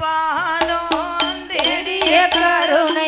பாதோந்தேடிய கருணை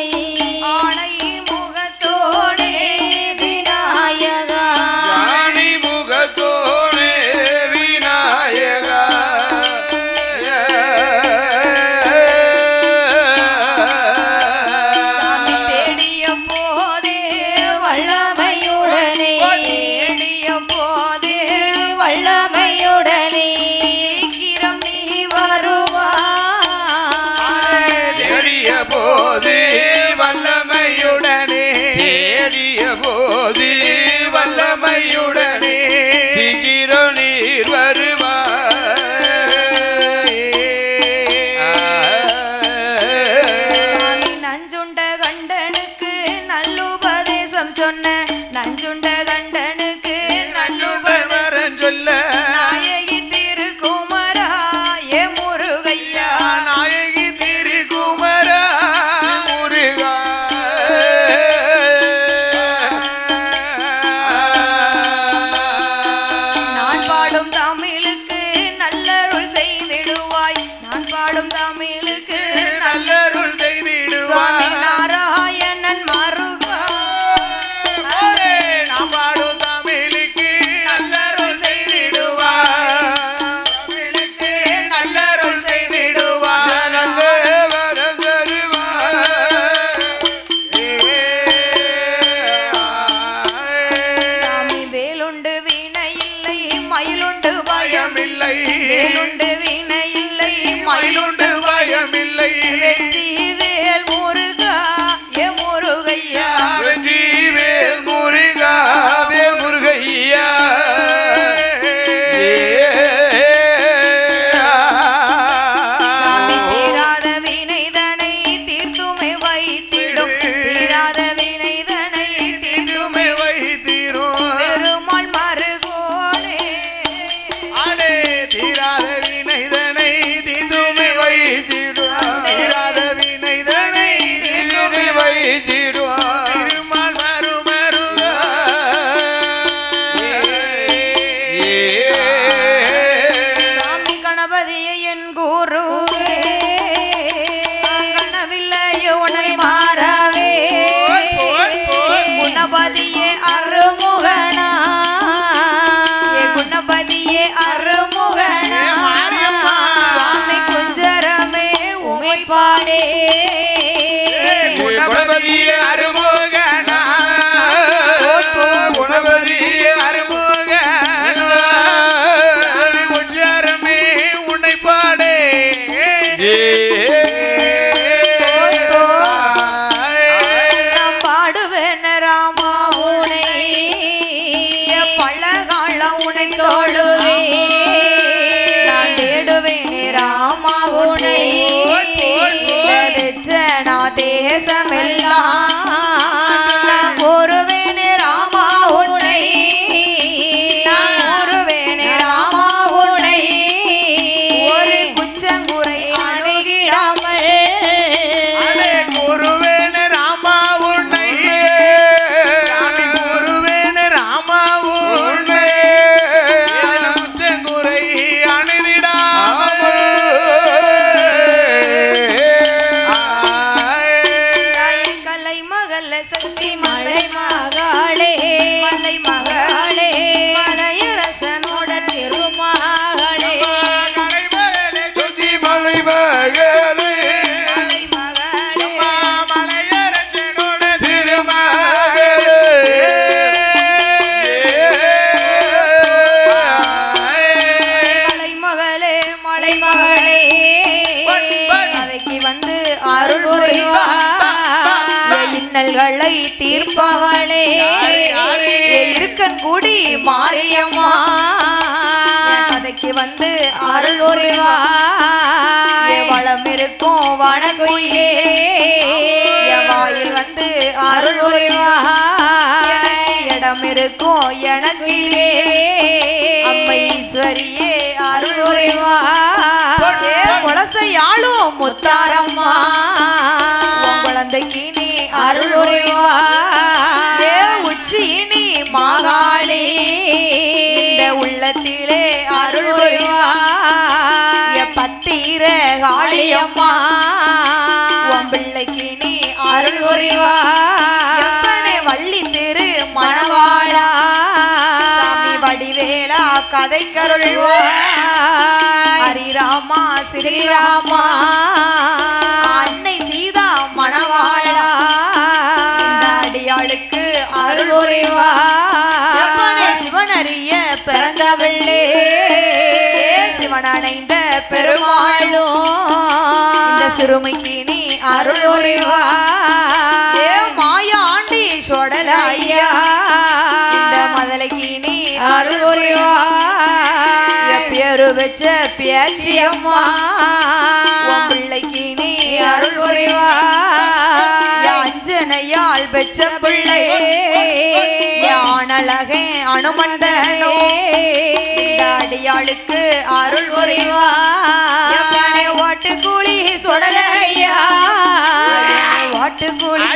அனைவருக்கும் வணக்குயே வாயில் வந்து அருள் புரிவா இடம் இருக்கும் எனக்குயிலே அம்மைஸ்வரியே அருள் புரிவா குலசையாளும் முத்தாரம்மா. குழந்தைக்கு நீ அருள் புரிவா உள்ளத்திலே அருள் புரிவாய். பத்திர காளியம்மா பிள்ளைக்கு நீ அருள் புரிவாய். வள்ளி திரு மணவாளா வடிவேலா கதை கருள்வாய். ஹரிராமா ஸ்ரீராமா சிறுமைக்கு நீ அருள் புரிவாய் ஏ மாயா ஆண்டி சொடல ஐயா இந்த மதலைக்கு நீ அருள் புரிவாய் பேரு வச்ச பேச்சி அம்மா. பிள்ளைக்கு நீ அருள் புரிவாய் அஞ்சனையால் பெற்ற பிள்ளை. யானழகே இந்த அடியாளுக்கு அருள் புரிவாய் ஓட்டு கூலி சொடலையா ஓட்டு கூலி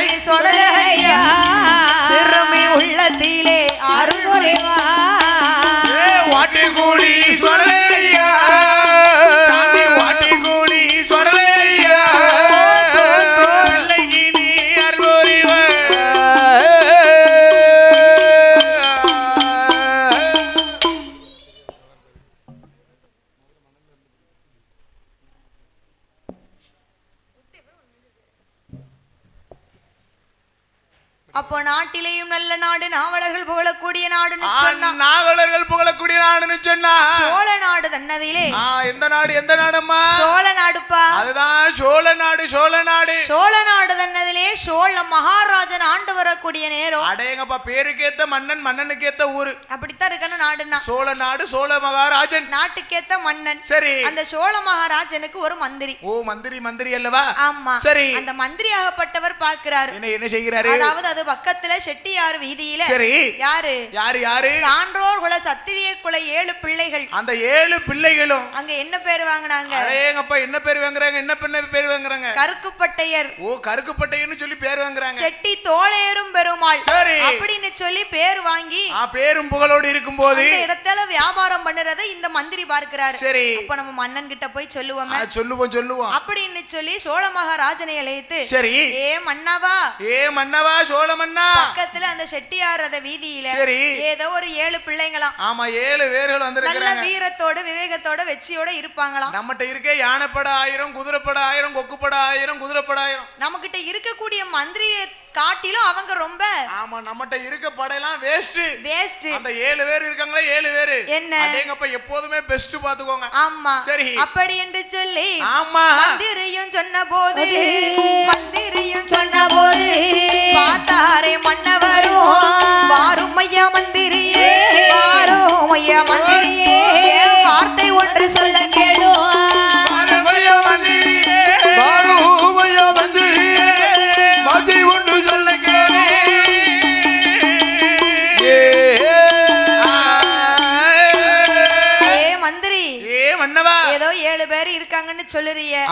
original. நாடுன்னு சொன்னா சோழ நாடு தன்னதிலே ஆ, எந்த நாடு எந்த நாடம்மா? சோழ நாடுப்பா. அதுதான் சோழ நாடு சோழ நாடு. சோழ நாடு தன்னதிலே சோழ மகாராஜன் ஆண்டு வரக்கூடிய நேரம். அடேங்கப்பா பேருக்கேத்த மன்னன் மன்னனுக்கேத்த ஊரு. அப்படித்தான் இருக்கணும் நாடுன்னா. சோழ நாடு சோழ மகாராஜன். நாட்டுக்கேத்த மன்னன். சரி. அந்த சோழ மகாராஜனுக்கு ஒரு மந்திரி. ஓ மந்திரி மந்திரி அல்லவா? ஆமா. சரி. அந்த மந்திரியாகப்பட்டவர் பார்க்கிறாரு. என்ன என்ன செய்கிறாரு? அதாவது அது பக்கத்துல செட்டியார் வீதியில. சரி. யாரு? யாரு யாரு? சான்றோர் குல சத்திரிய குல ஏழு பிள்ளைகள். அந்த ஏழு பிள்ளைகளும். அங்க என்ன பேர் வாங்குனாங்க? அடேங்கப்பா என்ன பேர் வாங்குறாங்க? என்ன பண்ண பேர் வாங்குறாங்க? கருக்குப்பட்டையர் ஓ கருக்குப்பட்டைன்னு சொல்லி பேர் வாங்குறாங்க. செட்டி தோளேறும் பெருமாள். சரி. அப்படின்னு சொல்லி பேர் வாங்கி ஆ பேரும் புகழோடு இருக்கும்போது இடத்துல வியாபாரம் பண்ணுறதை இந்த மந்திரி பார்க்கிறாரு. சரி. அப்ப நம்ம மன்னன் கிட்ட போய் சொல்லுவோமே சொல்லுவோம் சொல்லுவோம். அப்படின்னு சொல்லி சோழ மகாராஜனை அழைத்து சரி. ஏ மன்னவா. ஏ மன்னவா சோழ மன்னா. பக்கத்துல அந்த செட்டியார் ரத வீதியில சரி. ஏதோ ஒரு ஏழு பிள்ளைங்களாம். ஆமா ஏழு பேர்கள் நல்ல வந்திருக்கிறாங்க வீரத்தோட விவேகத்தோட வெற்றியோட இருப்பாங்களாம். நம்மகிட்ட இருக்க யானைப்பட ஆயிரம் குதிரைப்பட ஆயிரம் கொக்குப்பட ஆயிரம் குதிரைப்பட ஆயிரம். நம்ம கிட்ட இருக்கக்கூடிய மந்திரியை காட்டிலும் அவங்க ரொம்ப ஆமா நம்மகிட்ட இருக்க படையெல்லாம் வேஸ்ட் வேஸ்ட் அந்த ஏழு பேர் இருக்காங்களே ஏழு பேரு. என்ன? அடேங்கப்பா எப்போதுமே பெஸ்ட் பாத்துக்கோங்க ஆமா. சரி. அப்படி என்று சொல்லி ஆமா. மந்திரியும் சொன்ன போது மந்திரியும் சொன்ன போது பார்த்தாரே மன்னவரும் வாரும் ஐயா மந்திரியே வாரும் ஐயா மந்திரியே வார்த்தை ஒன்று சொல்ல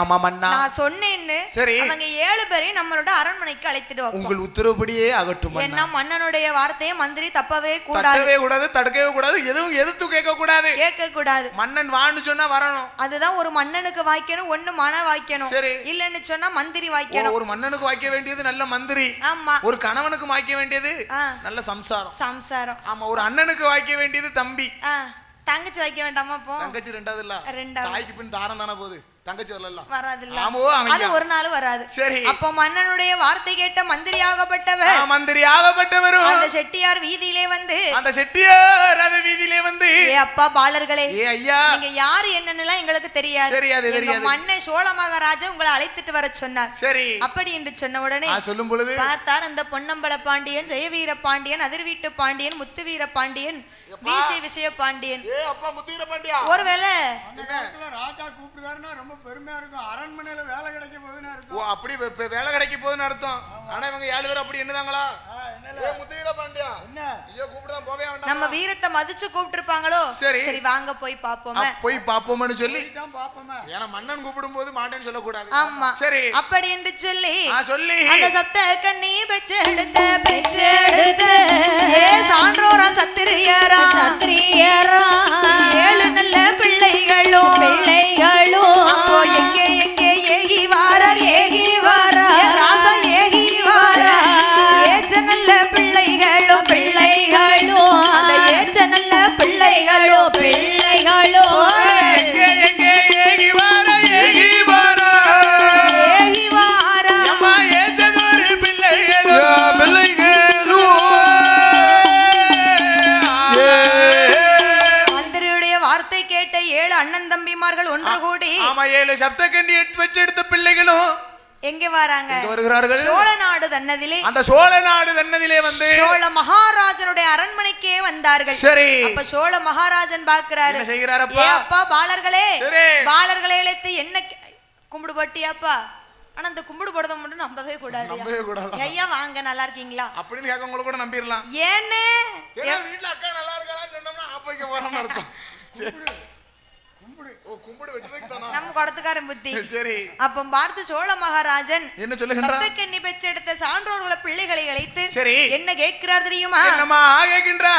ஆமா மன்னா நான் சொன்னேன்னு சரி. அவங்க ஏழு பேரையும் நம்மளோட அரண்மனைக்கு அழைத்துட்டு வைப்போம். உங்கள் உத்தரவுப்படியே ஆகட்டும். ஏன்னா மன்னனுடைய வார்த்தையை மந்திரி தப்பவே கூடாது. தட்டவே கூடாது தடுக்கவே கூடாது எதுவும் எதிர்த்து கேட்க கூடாது. கேட்க கூடாது. மன்னன் வான்னு சொன்னா வரணும். அதுதான் ஒரு மன்னனுக்கு வாய்க்கணும் ஒண்ணு மன வாய்க்கணும். சரி. இல்லன்னு சொன்னா மந்திரி வாய்க்கணும். ஒரு மன்னனுக்கு வாய்க்க வேண்டியது நல்ல மந்திரி. ஆமா. ஒரு கணவனுக்கு வாய்க்க வேண்டியது. நல்ல சம்சாரம். சம்சாரம். ஆமா ஒரு அண்ணனுக்கு வாய்க்க வேண்டியது தம்பி. தங்கச்சி வைக்க வேண்டாமா போ தங்கச்சி ரெண்டாவது இல்ல ரெண்டாவது. தாய்க்கு பின் தாரம் தானே போகுது. தங்கச்சி வரல வராதுல்ல. ஆமோ அவன் அது ஒரு நாள் வராது. சரி. அப்போ மன்னனுடைய வார்த்தை கேட்ட மந்திரியாகப்பட்டவர். ஆ, மந்திரி ஆகப்பட்டவரும் அந்த செட்டியார் வீதியிலே வந்து அந்த செட்டியார் ரத வீதியிலே வந்து ஏ அப்பா பாலர்களே ஏ ஐயா. நீங்க யாரு என்னன்னுலாம் எங்களுக்கு தெரியாது. தெரியாது, தெரியாது. மன்னன் சோழ மகாராஜா உங்களை அழைத்துட்டு வர சொன்னார். சரி. அப்படி என்று சொன்ன உடனே சொல்லும் பொழுது பார்த்தார் அந்த பொன்னம்பல பாண்டியன் ஜெயவீர பாண்டியன் அதிர்வீட்டு பாண்டியன் முத்துவீர பாண்டியன் வீசை விஷய பாண்டியன். ஏ அப்பா முத்தீர பாண்டியா? ஒருவேளை அந்த ராஜா கூப்பிடுவாருன்னா ரொம்ப பெருமையா இருக்கும். அரண்மனையில வேலை கிடைக்க போதுன்னா ஓ இருக்கும் அப்படி வே- வே- வேலை கிடைக்க போகுதுன்னு அர்த்தம். ஆனா இவங்க ஏழு பேர் அப்படி என்னதாங்களா? நம்ம வீரத்தை மதிச்சு கூப்பிட்டு சரி. சரி வாங்க போய் பாப்போமே. போய் பாப்போம்னு சொல்லி. ஏன்னா மன்னன் கூப்பிடும் போது மாட்டேன்னு சொல்லக்கூடாது. ஆமா. சரி. அப்படி என்று சொல்லி சொல்லி. அந்த சப்த கண்ணி பெச்செடுத்த பெச்செடுத்த ஏ சான்றோரா சத்திரியரா. சத்திரியரா. ஏழு நல்ல பிள்ளைகளும். பிள்ளைகளும். எங்கே எங்கே ஏகி வாரார் ஏகி வாரார் ராசா ஏகி வாரார். ஏச்ச நல்ல பிள்ளைகளோ பிள்ளைகளோ ஏச்ச நல்ல பிள்ளைகளோ பிள்ளைகளோ. ஏழு அண்ணன் தம்பிமார்கள் ஒன்று கூடி ஆமா ஏழு சப்த கண்ணி பெற்றெடுத்த பிள்ளைகளும் எங்க வராங்க? வருகிறார்கள்? சோழ நாடு தன்னதிலே. அந்த சோழ நாடு தன்னதிலே வந்து சோழ மகாராஜனுடைய அரண்மனைக்கே வந்தார்கள். சரி. அப்ப சோழ மகாராஜன் பாக்குறாரு? ஏ அப்பா பாலர்களே. பாலர்களே இழைத்து என்ன கும்பிடு பட்டியாப்பா? ஆனா அந்த கும்பிடு போடுறத மட்டும் நம்பவே கூடாது. நம்பவே கூடாதா? ஐயா வாங்க நல்லா இருக்கீங்களா? அப்படின்னு கேட்கவங்கள கூட நம்பிடலாம். ஏன்னு? வீட்டுல அக்கா நல்லா இருக்காளான்னு சொன்னோம்னா ஆப் வைக்க போறோம்னு அர்த்தம். ஓ கும்பிடு வெட்டுறதுக்கு தானா? நம்ம குடத்துக்காரன் புத்தி. சரி அப்ப பார்த்து சோழ மகாராஜன் என்ன சொல்லுகின்றான்? சப்தக்கண்ணி பெற்றெடுத்த சான்றோர்களை பிள்ளைகளை அழைத்து சரி. என்ன கேட்கிறார் தெரியுமா? என்னம்மா கேட்கின்றா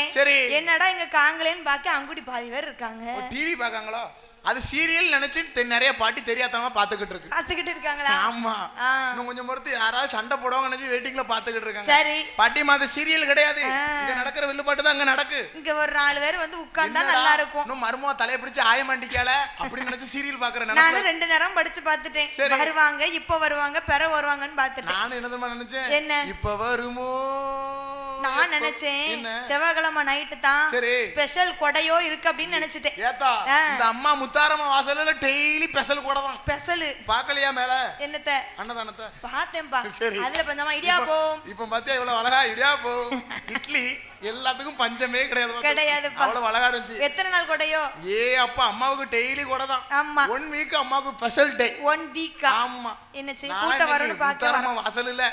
பார்த்தேன் சரி. என்னடா இங்க காங்களேன்னு பாக்க அங்குடி பாதி பேர் இருக்காங்க. டிவி பார்க்காங்களோ அது சீரியல் நினைச்சு நிறைய பாட்டி தெரியாதவங்க பாத்துக்கிட்டு இருக்கு. காத்துக்கிட்டு இருக்காங்களா? ஆமா. இன்னும் கொஞ்சம் பொறுத்து யாராவது சண்டை போடுவாங்க நினைச்சு வெயிட்டிங்ல பாத்துக்கிட்டு இருக்காங்க. சரி. பாட்டி மாத சீரியல் கிடையாது. இங்க நடக்கிற வில்லுப்பாட்டு தான் அங்க நடக்கு. இங்க ஒரு நாலு பேர் வந்து உட்கார்ந்தா நல்லா இருக்கும். இன்னும் மருமக தலைய பிடிச்சு ஆயமாண்டிக்கால அப்படின்னு நினைச்சு சீரியல் பாக்குற நானும் ரெண்டு நேரம் படிச்சு பார்த்துட்டேன் சரி. வருவாங்க இப்ப வருவாங்க பெற வருவாங்கன்னு பார்த்துட்டேன் நானும் என்ன நினைச்சேன்? என்ன? இப்ப வருமோ? நான் நினைச்சேன். செவ்வாய்க்கிழமை நைட்டு தான். ஸ்பெஷல் கொடையோ இருக்கு அப்படின்னு நினைச்சிட்டேன். ஏத்தா. இந்த அம்மா முத்தாரம்மா வாசல்ல டெய்லி பெசல் கூட தான் ஸ்பெஷல் பாக்கலையா மேல? என்னத்த? அன்னதானத்தை? பார்த்தேன்பா. அதுல கொஞ்சமா இடியாப்பம். இப்ப பாத்தியா இவ்வளவு அழகா இடியாப்போ இட்லி எல்லாத்துக்கும் பஞ்சமே கிடையாது. கிடையாதுப்பா. அவ்வளவு அழகா இருந்துச்சு. எத்தனை நாள் கொடையோ? ஏ அப்பா அம்மாவுக்கு டெய்லி கூட தான். ஆமா. ஒன் வீக் அம்மாவுக்கு ஸ்பெஷல் டே ஒன் வீக்கா ஆமா. என்னச்சு வரும்னு பார்க்க முத்தாரம்மா வரேன். வாசல் இல்ல.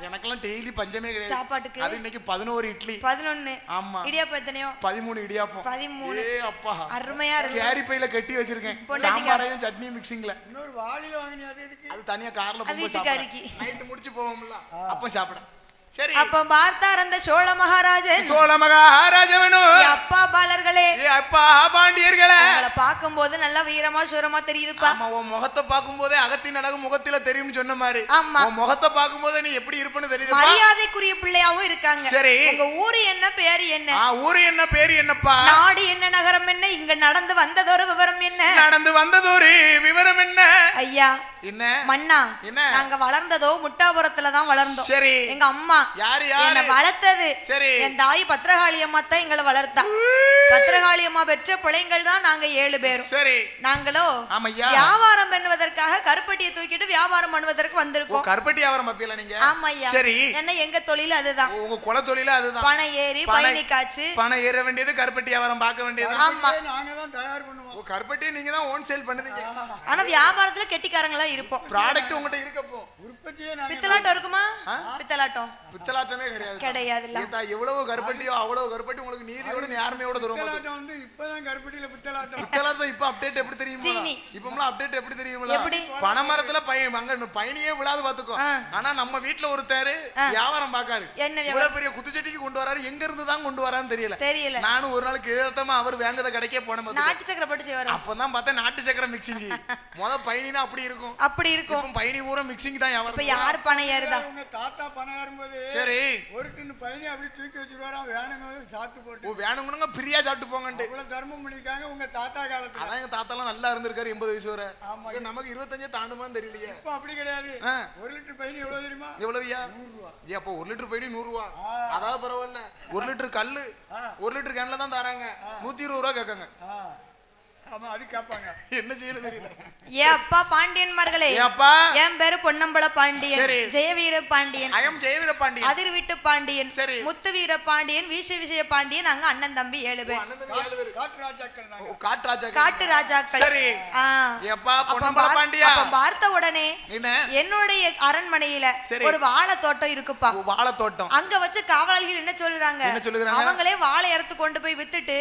எனக்கெல்லாம் டெய்லி பஞ்சமே கிடையாது. சாப்பாட்டுக்கு? அது இன்னைக்கு பதினோரு இட்லி. பதினொன்னு. ஆமா. இடியாப்பம் எத்தனையோ? பதிமூணு இடியாப்பம். பதிமூணு. ஏ அப்பா. அருமையா இருக்கு கேரி பையில கட்டி வச்சிருக்கேன்? சாம்பாரையும் சட்னி மிக்சிங்ல இன்னொரு வாளியில வாங்கினி அது தனியா கார்ல போய் வீட்டுக்காரிக்கு. சாப்பிட நைட்டு முடிச்சு போவோம்ல. அப்ப சாப்பிட சரி அப்ப பார்த்தார் அந்த சோழ மகாராஜன் சோழ மகாராஜவனும் அப்பா பாலர்களே அப்பா பாண்டியர்களே உங்களை பார்க்கும்போது நல்லா வீரமா சூரமா தெரியுதுப்பா ஆமா உன் முகத்தை பார்க்கும்போதே அகத்தின் அழகு முகத்தில தெரியும்னு சொன்ன மாதிரி ஆமா. உன் முகத்தை பார்க்கும்போதே நீ எப்படி இருப்பன்னு தெரியுதுப்பா மரியாதைக்குரிய பிள்ளையாவும் இருக்காங்க சரி. உங்க ஊரு என்ன பேரு என்ன ஊரு என்ன பேரு என்னப்பா நாடு என்ன நகரம் என்ன இங்க நடந்து வந்ததொரு விவரம் என்ன நடந்து வந்ததொரு விவரம் என்ன ஐயா என்ன? மன்னா என்ன? நாங்க வளர்ந்ததோ முட்டாபுரத்துல தான் வளர்ந்தோம். சரி. எங்க அம்மா யாரு என்ன யாரு வளர்த்தது. சரி. என் தாய் பத்திரகாளி அம்மா தான் எங்களை வளர்த்தா. பத்திரகாளி அம்மா பெற்ற பிள்ளைங்கள் தான் நாங்க ஏழு பேரும். சரி. நாங்களோ ஆமையா? வியாபாரம் பண்ணுவதற்காக கருப்பட்டியை தூக்கிட்டு வியாபாரம் பண்ணுவதற்கு வந்திருக்கோம். கருப்பட்டி வியாபாரம் பாப்பீங்களா நீங்க? ஆமா ஐயா சரி. என்ன எங்க தொழில் அதுதான். உங்க குல தொழில அதுதான். பணம் ஏறி பனை- பயணி காய்ச்சு பணம் ஏற வேண்டியது கருப்பட்டி வியாபாரம் பார்க்க வேண்டியது. ஆமா. நாங்க தான் தயார் பண்ணுவோம் கருப்பட்டி நீங்க தான் ஓன் சேல் பண்ணுதீங்க. ஆனா வியாபாரத்துல கெட்டிக்காரங்களா இருப்போம். ப்ராடக்ட் உங்ககிட்ட இருக்கப்போ. பித்தலாட்டம் இருக்குமா? பித்தலாட்டம். பித்தலாட்டமே கிடையாது. கிடையாதுல்ல. ஏத்தா, எவ்வளவு கருப்பட்டியோ அவ்வளவு கருப்பட்டி உங்களுக்கு நீதியோட நேர்மையோட தரும் பித்தலாட்டம் வந்து இப்பதான் கருப்பட்டியில பித்தலாட்டம். பித்தலாட்டம் இப்ப அப்டேட் எப்படி தெரியுமா? சீனி. இப்பமெல்லாம் அப்டேட் எப்படி தெரியுமா எப்படி? பனைமரத்துல பையன் அங்க பயணியே விழாது பாத்துக்கோ. ஆனா நம்ம வீட்டுல ஒருத்தரு. வியாபாரம் பாக்காரு? இவ்வளவு பெரிய குத்துச்சட்டிக்கு கொண்டு வராரு. எங்க இருந்து தான் கொண்டு வரான்னு தெரியல. தெரியல. நானும் ஒரு நாளுக்கு எதார்த்தமா அவர் வேங்கத கடைக்கே போனேன். நாட்டு சக்கரை போட்டு செய்வாரு. அப்பதான் பார்த்தா நாட்டு சக்கரை மிக்சிங் முத பயணினா அப்படி இருக்கும். அப்படி இருக்கும். இப்போ பயணி பூரா மிக்சிங் தான் யார் பணம் ஏறுதா? உங்க தாத்தா பணம் ஏறும்போது சரி. ஒரு டின்னு பையனை அப்படி தூக்கி வச்சுருவாராம் வேணுங்க சாப்பிட்டு போட்டு. வேணுங்கணுங்க பிரியா சாப்பிட்டு போங்கன்ட்டு. இவ்வளவு தர்மம் பண்ணிருக்காங்க உங்க தாத்தா காலத்துல. அதான் எங்க தாத்தாலாம் நல்லா இருந்திருக்காரு எண்பது வயசு வரை. ஆமா. இங்க நமக்கு இருபத்தஞ்சே தாண்டுமான்னு தெரியலையே. இப்ப அப்படி கிடையாது. ஒரு லிட்டர் பையன் எவ்வளவு தெரியுமா? எவ்வளவுயா ஏ அப்போ ஒரு லிட்டர் போயிட்டு நூறு ரூபா. அதாவது பரவாயில்ல. ஒரு லிட்டர் கல்லு. ஒரு லிட்டர் கேன்ல தான் தராங்க. நூத்தி இருபது ரூபா கேட்காங்க. ஆமா அது கேட்பாங்க என்ன செய்யணும் தெரியல ஏ அப்பா பாண்டியன்மார்களே ஏ அப்பா என் பேரு பொன்னம்பல பாண்டியன் சரி. ஜெயவீர பாண்டியன் அயம் ஜெயவீர பாண்டியன் அதிர் வீட்டு பாண்டியன் சரி. முத்து வீர பாண்டியன் வீச விஜய பாண்டியன் அங்க அண்ணன் தம்பி ஏழு பேர். காட்டு ராஜாக்கள் நாங்க ஓ, காட்டு ராஜா காட்டு ராஜாக்கள் சரி ஆ. ஏப்பா அப்ப பொன்னம்பல பார்- பாண்டியா அப்ப பார்த்த உடனே என்ன என்னுடைய அரண்மனையில. ஒரு வாழை தோட்டம் இருக்குப்பா ஓ, வாழைத்தோட்டம் அங்க வச்சு காவலாளிகள் என்ன சொல்றாங்க என்ன? அவங்களே வாழை அறுத்து கொண்டு போய் வித்துட்டு.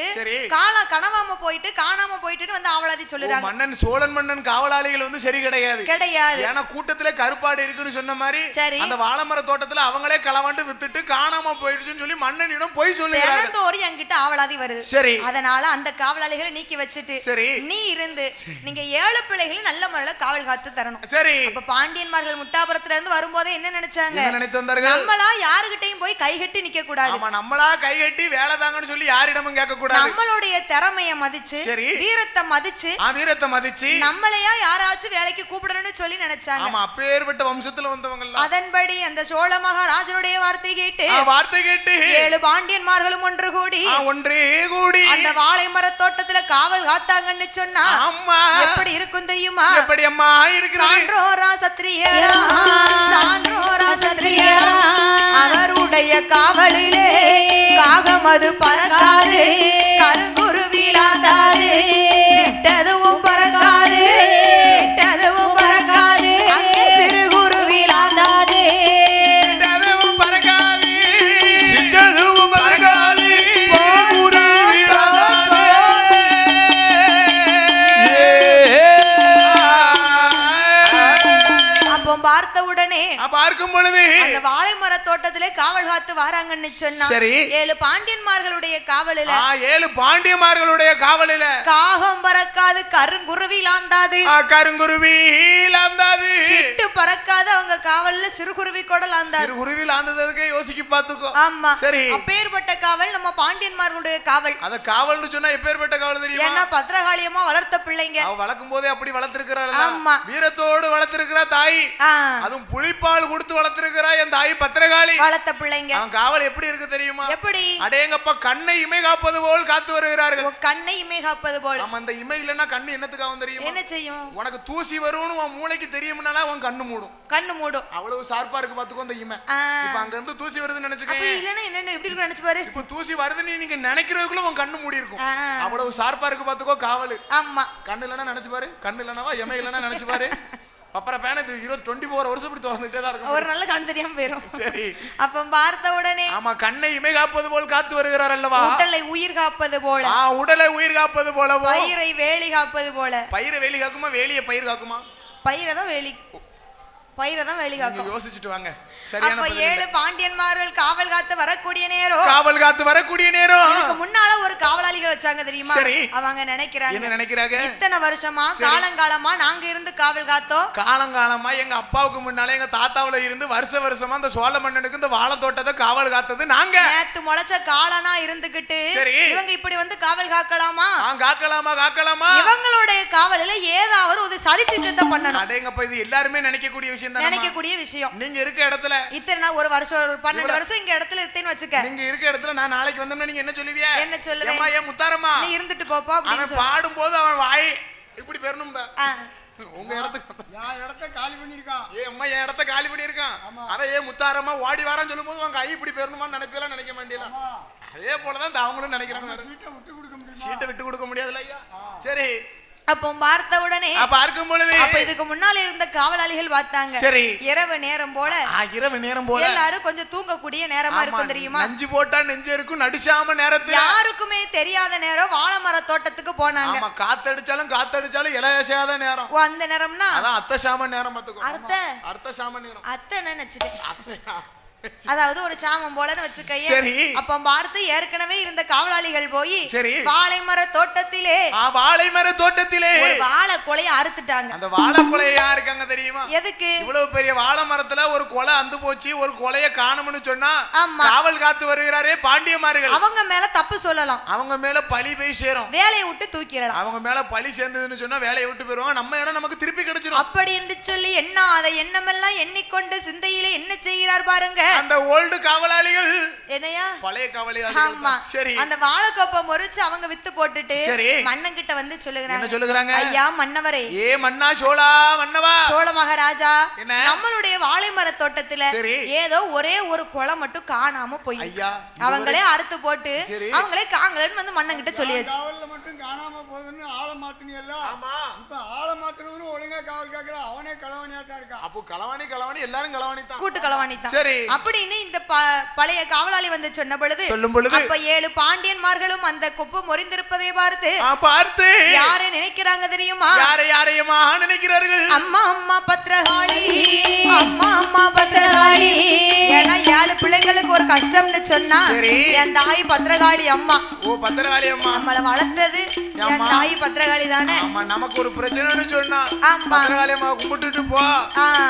காலா கனவாம போயிட்டு காணாம போயிட்டு வந்து அவளாதி ஓ, சொல்லுறாங்க. மன்னன் சோழன் மன்னன் காவலாளிகள் வந்து சரி கிடையாது. கிடையாது. ஏன்னா கூட்டத்திலே கருப்பாடு இருக்குன்னு சொன்ன மாதிரி சரி. அந்த வாழைமர தோட்டத்துல அவங்களே களவாண்டு வித்துட்டு காணாம போயிடுச்சுன்னு சொல்லி மன்னனிடம் போய் சொல்லுகிறாங்க தினந்தோறும் என்கிட்ட அவளாதி வருது. சரி. அதனால அந்த காவலாளிகளை நீக்கி வச்சுட்டு சரி. நீ இருந்து நீங்க ஏழு பிள்ளைகளும் நல்ல முறையில காவல் காத்து தரணும். சரி. அப்ப பாண்டியன்மார்கள் முட்டாபுரத்துல இருந்து வரும்போதே என்ன நினைச்சாங்க? நினைத்து வந்தார்கள்? நம்மளா யாருகிட்டயும் போய் கைகட்டி நிக்க கூடாது ஆமா நம்மளா கை கட்டி வேலை தாங்கன்னு சொல்லி யாரிடமும் கேட்க கூடாது நம்மளுடைய திறமைய மதிச்சு சரி. வீரத்தை மதிச்சு ஆ வீரத்தை மதிச்சு நம்மளையா யாராச்சும் வேலைக்கு கூப்பிடணும்னு சொல்லி நினைச்சாங்க. ஆமா அப்பேற்பட்ட வம்சத்துல வந்தவங்க அதன்படி அந்த சோழ மகாராஜனுடைய வார்த்தை கேட்டு வார்த்தை கேட்டு ஏழு பாண்டியன்மார்களும் ஒன்று கூடி ஆ, ஒன்றே கூடி அந்த வாழை மர தோட்டத்துல காவல் காத்தாங்கன்னு சொன்னா ஆமா. எப்படி இருக்கும் தெரியுமா? எப்படி அம்மா இருக்கிறது? சான்றோரா சத்திரியரா சான்றோரா சத்திரியரா அவருடைய காவலிலே காகமது பறக்காது கருங்குருவிலாதாது காவல் காத்து வாராங்கன்னு சொன்னா சரி. ஏழு பாண்டியன்மார்களுடைய காவலில ஏழு பாண்டியமார்களுடைய காவலில. காகம் பறக்காது கருங்குருவிலாந்தாது ஆ, கருங்குருவி லாந்தாது சிட்டு பறக்காது அவங்க காவல்ல சிறுகுருவி கூட லாந்தாது சிறு குருவி லாந்ததுக்கே யோசிக்க பாத்துக்கோ ஆமா. சரி. அப்பேற்பட்ட காவல் நம்ம பாண்டியன்மார்களுடைய காவல். அத காவல்னு சொன்னா எப்பேற்பட்ட காவல் ஏன்னா தெரியுமா பத்திரகாளியம்மா வளர்த்த பிள்ளைங்க. அவ வளர்க்கும் போதே அப்படி வளர்த்திருக்கிறாள் ஆமா. வீரத்தோடு வளர்த்திருக்கிறா தாய். அதுவும் புளிப்பால் கொடுத்து வளர்த்திருக்கிறா என் தாய் பத்திரகாளி. வளர்த்த பிள்ளைங்க. அவன் காவல் எப்படி இருக்கு தெரியுமா? எப்படி? அடேங்கப்பா கண்ணை இமை காப்பது போல் காத்து வருகிறார்கள். கண்ணை இமை காப்பது போல. நம்ம அந்த இமை இல்லைன்னா கண்ணு என்னத்துக்காக தெரியுமா? என்ன செய்யும்? உனக்கு தூசி வரும்னு உன் மூளைக்கு தெரியும்னால உன் கண்ணு மூடும். கண்ணு மூடும். அவ்வளவு ஷார்ப்பா இருக்கு பாத்துக்கோ அந்த இமை. இப்ப அங்க இருந்து தூசி வருதுன்னு அப்ப நினைச்சுக்கேன் இல்லன்னா என்னன்னு எப்படி இருக்கு நினைச்சு பாரு. இப்ப தூசி வருதுன்னு நீங்க நினைக்கிறதுக்குள்ள உன் கண்ணு மூடி இருக்கும். அவ்வளவு ஷார்ப்பா இருக்கு பாத்துக்கோ காவல். ஆமா. கண்ணு இல்லைன்னா நினைச்சு பாரு. கண்ணு இல்லைனாவா எமை இல்லைன்னா நினைச்சு பாரு. அப்புறம் பேன இது இருபது டுவெண்ட்டி ஃபோர் வருஷம் இப்படி திறந்துட்டே தான் இருக்கும். ஒரு நல்ல கண் தெரியாம போயிரும். சரி. அப்ப பார்த்த உடனே ஆமா கண்ணை இமை காப்பது போல் காத்து வருகிறார் அல்லவா? உடலை உயிர் காப்பது போல. ஆ உடலை உயிர் காப்பது போலவோ? பயிரை வேலி காப்பது போல. பயிரை வேலி காக்குமா? வேலிய பயிர் காக்குமா? பயிரை தான் வேலி பயிரை தான் வேலி காக்கும். யோசிச்சுட்டு வாங்க. சரியான அப்ப ஏழு. பாண்டியன்மார்கள் காவல் காத்து வரக்கூடிய நேரம். காவல் காத்து வரக்கூடிய நேரம். இதுக்கு முன்னால ஒரு காவலாளிகள் வச்சாங்க தெரியுமா. அவங்க என்ன நினைக்கிறாங்க? நினைக்கிறாங்க இத்தனை வருஷமா. காலங்காலமா நாங்க இருந்து காவல் காத்தோம். காலங்காலமா எங்க அப்பாவுக்கு முன்னாலே எங்க தாத்தாவுல இருந்து வருஷ வருஷமா இந்த சோழ மன்னனுக்கு இந்த வாழை தோட்டத்தை காவல் காத்தது நாங்க. நேத்து முளைச்ச காலனா இருந்துகிட்டு. இவங்க இப்படி வந்து காவல் காக்கலாமா? காக்கலாமா காக்கலாமா? இவங்களுடைய காவலில ஏதாவது ஒரு சதி திட்டத்தை பண்ணணும். அடேங்கப்பா இது எல்லாருமே நினைக்கக்கூடிய விஷயம். தானே நினைக்கக்கூடிய விஷயம். நீங்க இருக்க இடத்துல இத்தனை நாள் ஒரு வருஷம் ஒரு பன்னெண்டு வருஷம் இங்க இடத்துல இருக்கேன்னு வச்சுக்க. நீங்க இருக்க இடத்துல நான் நாளைக்கு வந்தோம்னா நீங்க என்ன சொல்லுவிய என்ன சொல்லுவேன்? ஏன் முத்தாரம்மா? நீ இருந்துட்டு போப்பா அவன். பாடும்போது அவன் வாய் இப்படி பெறணும் உங்க இடத்துக்கு நான் இடத்த காலி பண்ணிருக்கான் ஏ அம்மா என் இடத்த காலி பண்ணியிருக்கான். அவன் ஏன் முத்தாரம்மா ஓடி வாரான்னு சொல்லும்போது உன் கை இப்படி பெறணுமான்னு நினைப்பேலாம் நினைக்க ஆமா. அதே போலதான் இந்த அவங்களும் நினைக்கிறாங்க. சீட்டை விட்டு கொடுக்க முடியுமா? சீட்டை விட்டு கொடுக்க முடியாதுல்ல ஐயா? சரி அப்போ பார்த்த உடனே பார்க்கும் பொழுது அப்ப இதுக்கு முன்னால இருந்த காவலாளிகள் பார்த்தாங்க. சரி. இரவு நேரம் போல இரவு நேரம் போல. எல்லாரும் கொஞ்சம் தூங்கக்கூடிய நேரமா இருக்கும் தெரியுமா? நஞ்சு போட்டா நெஞ்சு இருக்கும் நடிச்சாம நேரத்துல. யாருக்குமே தெரியாத நேரம் வாழை மர தோட்டத்துக்கு போனாங்க. ஆமா காத்தடிச்சாலும் காத்தடிச்சாலும் இளையசாத நேரம். ஓ அந்த நேரம்னா? அதான் அர்த்த சாம நேரம் பாத்துக்கோ அர்த்த? அர்த்த சாம நேரம். அத்தை நினைச்சிட்டேன். அத்தையா அதாவது ஒரு சாமம் போலன்னு வச்சுக்கைய சரி. அப்ப பார்த்து ஏற்கனவே இருந்த காவலாளிகள் போய் சரி. வாழை மர தோட்டத்திலே ஆ, வாழை மர தோட்டத்திலே கொலைய அறுத்துட்டாங்க. அந்த வாழை கொலைய யாருக்காங்க தெரியுமா? எதுக்கு? இவ்வளவு பெரிய வாழை மரத்துல ஒரு கொலை அந்து போச்சு ஒரு கொலைய காணும்னு சொன்னா ஆமா. காவல் காத்து வருகிறாரே பாண்டியமார்கள். அவங்க மேல தப்பு சொல்லலாம். அவங்க மேல பழி போய் சேரும். வேலையை விட்டு தூக்கிடலாம். அவங்க மேல பழி சேர்ந்ததுன்னு சொன்னா வேலையை விட்டு போயிருவாங்க நம்ம இடம் நமக்கு திருப்பி கிடைச்சிரும். அப்படி என்று சொல்லி என்ன அதை எண்ணமெல்லாம் எண்ணிக்கொண்டு சிந்தையிலே என்ன செய்கிறார் பாருங்க. அந்த ஓல்டு காவலாளிகள். என்னையா? பழைய ஆமா. காவலாளிகள் சரி. அந்த வாழைக்கோப்பை முறிச்சு அவங்க வித்து போட்டுட்டு சரி. மன்னன் கிட்ட வந்து சொல்லுகிறாங்க. சொல்லுகிறாங்க? ஐயா மன்னவரே. ஏ மன்னா சோழா மன்னவா? சோழ மகாராஜா என்ன? நம்மளுடைய வாழை மர தோட்டத்துல. ஏதோ ஒரே ஒரு குளம் மட்டும் காணாம போய் ஐயா அவங்களே அறுத்து போட்டு. அவங்களே காங்கலன்னு வந்து மன்னன் கிட்ட சொல்லியாச்சு. மட்டும் காணாம போகுதுன்னு ஆளை மாத்தினியல்ல. ஆமா. இப்ப ஆளை மாத்தினவனு ஒழுங்கா காவல் கேட்கல. அவனே களவனியா தான் இருக்கான். அப்போ களவாணி களவாணி எல்லாரும் களவாணி தான் கூட்டு களவாணி தான் சரி. அப்படின்னு இந்த ப- பழைய காவலாளி வந்து சொன்ன பொழுது சொல்லும் பொழுது அப்ப ஏழு பாண்டியன்மார்களும் அந்த குப்பு முறிந்திருப்பதை பார்த்து பார்த்து யாரை நினைக்கிறாங்க தெரியுமா யாரை யாரையுமா நினைக்கிறார்கள் அம்மா அம்மா பத்திரகாளி அம்மா அம்மா பத்திரகாளி ஏன்னா ஏழு பிள்ளைங்களுக்கு ஒரு கஷ்டம்னு சொன்னா. என் தாய் பத்திரகாளி அம்மா ஓ பத்திரகாளி அம்மா நம்மள வளர்த்தது என். தாய் பத்திரகாளி தானே ஆமா நமக்கு ஒரு பிரச்சனைன்னு சொன்னா ஆமா. பத்திரகாளி அம்மா கும்பிட்டுட்டு போ.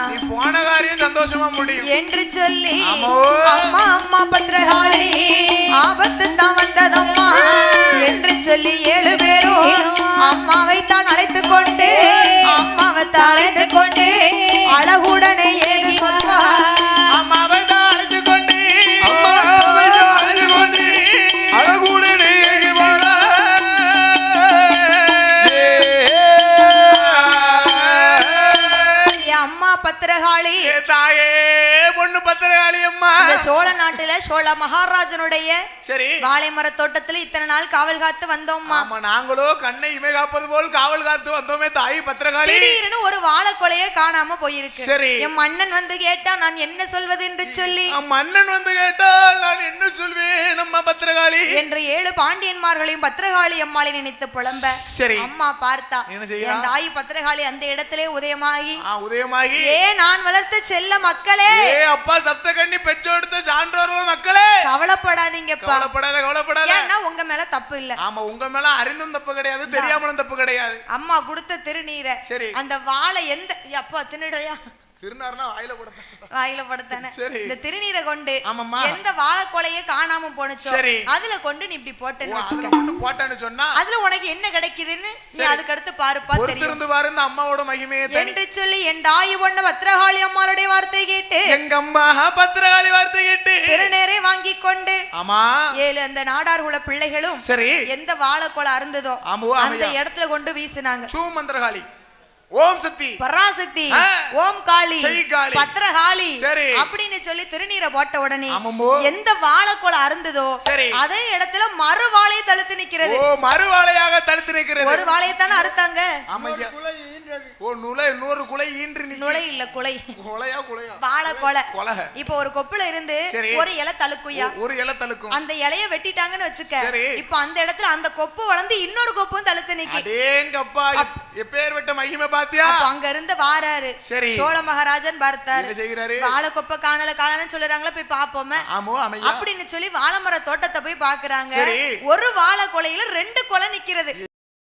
நீ போன காரியம் சந்தோஷமா முடியும் என்று சொல்லி ஆமோ. அம்மா அம்மா பத்திரகாளி ஆபத்து தான் வந்ததம்மா என்று சொல்லி ஏழு பேரும் அம்மாவை தான் அழைத்து கொண்டு அம்மாவை தான் அழைத்து கொண்டு சோழ நாட்டுல சோழ மகாராஜனுடைய சரி. வாழை மர தோட்டத்துல இத்தனை நாள் காவல் காத்து வந்தோம்மா. ஆமா நாங்களோ கண்ணை இமை காப்பது போல் காவல் காத்து வந்தோமே தாய் பத்திரகாளி. திடீர்னு ஒரு வாழைக்கொலையே காணாம போயிருக்கு. சரி. என் மன்னன் வந்து கேட்டா நான் என்ன சொல்வது என்று சொல்லி. மன்னன் வந்து கேட்டால் நான் என்ன சொல்வேன் நம்ம பத்திரகாளி? என்று ஏழு பாண்டியன்மார்களையும் பத்திரகாளி அம்மாளை நினைத்து புலம்ப. சரி. அம்மா பார்த்தா? என் தாய் பத்திரகாளி அந்த இடத்திலே உதயமாகி. உதயமாகி. ஏ நான் வளர்த்த செல்ல மக்களே? ஏ அப்பா சப்த கண்ணி பெற்றெடுத்த சான்றோர்கள் மக்களே! கவலைப்படாதீங்கப்பா. கவலைப்படாத கவலைப்படாத. ஏன்னா உங்க மேல தப்பு இல்ல. ஆமா உங்க மேல அறிந்தும் தப்பு கிடையாது தெரியாமலும் தப்பு கிடையாது. அம்மா கொடுத்த திருநீரை சரி. அந்த வாழை எந்த அப்பா தின்னுடையா திருநாருனா வாயில போடுத்த வாயில படுத்தானே சரி. இந்த திருநீரை கொண்டு. எந்த வாழைக்கொலையே காணாம போனுச்சோ. அதுல கொண்டு நீ இப்படி போட்டேன்னு வச்சுக்க போட்டான்னு சொன்னா அதுல உனக்கு என்ன கிடைக்குதுன்னு நீ. அதுக்கு அடுத்து பாருப்பா தெரியும் பாரு இந்த அம்மாவோட மகிமையை என்று சொல்லி என் தாய் பொண்ணு பத்திரகாளி அம்மாளுடைய வார்த்தை கேட்டு எங்க அம்மா பத்திரகாளி வார்த்தை கேட்டு திருநேரே வாங்கி கொண்டு ஆமா ஏழு அந்த நாடார்குல பிள்ளைகளும் சரி எந்த வாழைக்கொலை அருந்ததோ அந்த. இடத்துல கொண்டு வீசினாங்க சூ மந்திரகாளி ஓம் சக்தி பராசக்தி. ஓம் காளி. பத்திரகாளி சரி. அப்படின்னு சொல்லி திருநீரை போட்ட உடனே. எந்த வாழைக்கொலை அருந்ததோ. அதே இடத்துல மறு வாழை தழுத்து நிக்கிறது ஓ மறுவாளையாக தடுத்து நிற்கிறது ஒரு வாழையத்தானே அறுத்தாங்க ஓ நுழை நூறு குலை ஈன்று நிக்க. நுழை இல்ல குலை குலையா குலையா வாழை கொலை. கொலை. இப்ப ஒரு கொப்புல இருந்து. ஒரு இலை தழுக்குயா ஒரு இலை தழுக்கும். அந்த இலைய வெட்டிட்டாங்கன்னு வச்சுக்க. இப்ப அந்த இடத்துல அந்த கொப்பு வளர்ந்து இன்னொரு கொப்பும் தழுத்து நிக்கி. அடேங்கப்பா எப்- எப்பேர் விட்ட மகிமை பாத்தியா? அங்க இருந்து வாராரு. சரி. சோழ மகாராஜன் பார்த்தாரு. செய்கிறாரு? வாழை கொப்பை காணல காணலன்னு சொல்லுறாங்களா போய் பாப்போமே. அப்படின்னு சொல்லி வாழை மர தோட்டத்தை போய் பாக்குறாங்க. ஒரு வாழை கொலையில ரெண்டு கொலை நிக்கிறது.